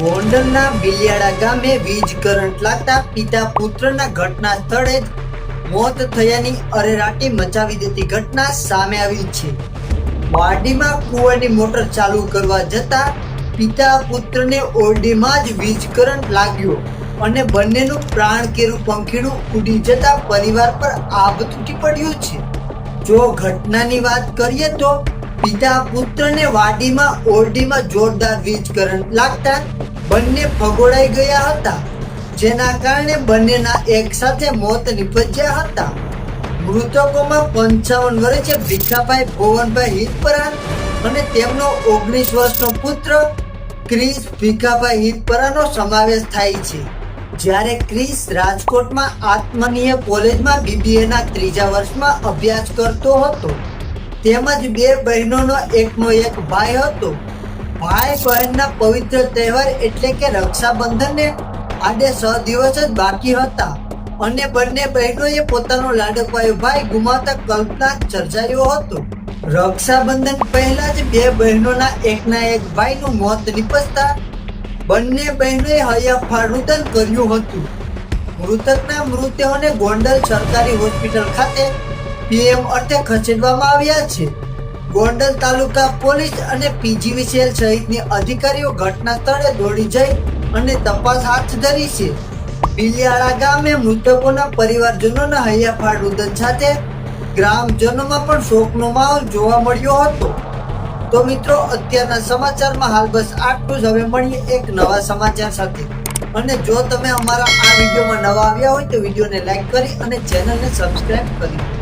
ગોંડલના બિલિયાળા ગામે વીજ કરંટ લાગતા પિતા પુત્રના ઘટના સ્થળે જ મોત થયાની અરેરાટી મચાવી દેતી ઘટના સામે આવી છે. વાડીમાં કુવાની મોટર ચાલુ કરવા જતા પિતા પુત્રને ઓરડીમાં જ વીજ કરંટ લાગ્યો અને બંનેનું પ્રાણ કેરું પંખીડું ઉડી જતા પરિવાર પર આભ તૂટી પડ્યું છે. જો ઘટનાની વાત કરીએ તો પિતા પુત્રને વાડીમાં ઓરડીમાં જોરદાર વીજ કરંટ લાગતા બંને ફગોળાઈ ગયા હતા, જેના કારણે બંનેના એક સાથે મોત નિપજ્યા હતા. મૃતકોમાં પંચાવન વર્ષે ભીખાભાઈ ભુવનભાઈ હિતપરા અને તેમનો ઓગણીસ વર્ષનો પુત્ર ક્રિસ ભીખાભાઈ હિતપરાનો સમાવેશ થાય છે. જ્યારે ક્રિસ રાજકોટમાં આત્મનીય કોલેજમાં બીબીએના ત્રીજા વર્ષમાં અભ્યાસ કરતો હતો, તેમજ બે બહેનોનો એકનો એક ભાઈ હતો. ભાઈ બહેનના પવિત્ર તહેવાર એટલે કે રક્ષાબંધનને આજે છ દિવસ જ બાકી હતા. અને બંને બહેનોએ પોતાનો લાડકવાયો ભાઈ ગુમાવતા કલ્પના ચર્ચાયો હતો. રક્ષાબંધન પહેલા જ બે બહેનોના એકના એક ભાઈનું મોત નિપજતા બંને બહેનોએ હૈયાફાડુદન કર્યું હતું. મૃતકના મૃતદેહોને ગોંડલ સરકારી હોસ્પિટલ ખાતે પીએમ અર્થે ખસેડવામાં આવ્યા છે. ગોંડલ તાલુકા પોલીસ અને પીજીવીસીએલ સહિતની અધિકારીઓ ઘટના સ્થળે દોડી જઈ અને તપાસ હાથ ધરી છે. બિલિયાળા ગામે મૃતકોના પરિવારજનોના હૈયાફાડ રુદન સાથે ગ્રામજનોમાં પણ શોકનો માહોલ જોવા મળ્યો હતો. તો મિત્રો, અત્યારના સમાચારમાં હાલ બસ આટલું જ. હવે મળીએ એક નવા સમાચાર સાથે. અને જો તમે અમારા આ વિડીયોમાં નવા આવ્યા હોય તો વિડીયોને લાઈક કરી અને ચેનલને સબસ્ક્રાઈબ કરી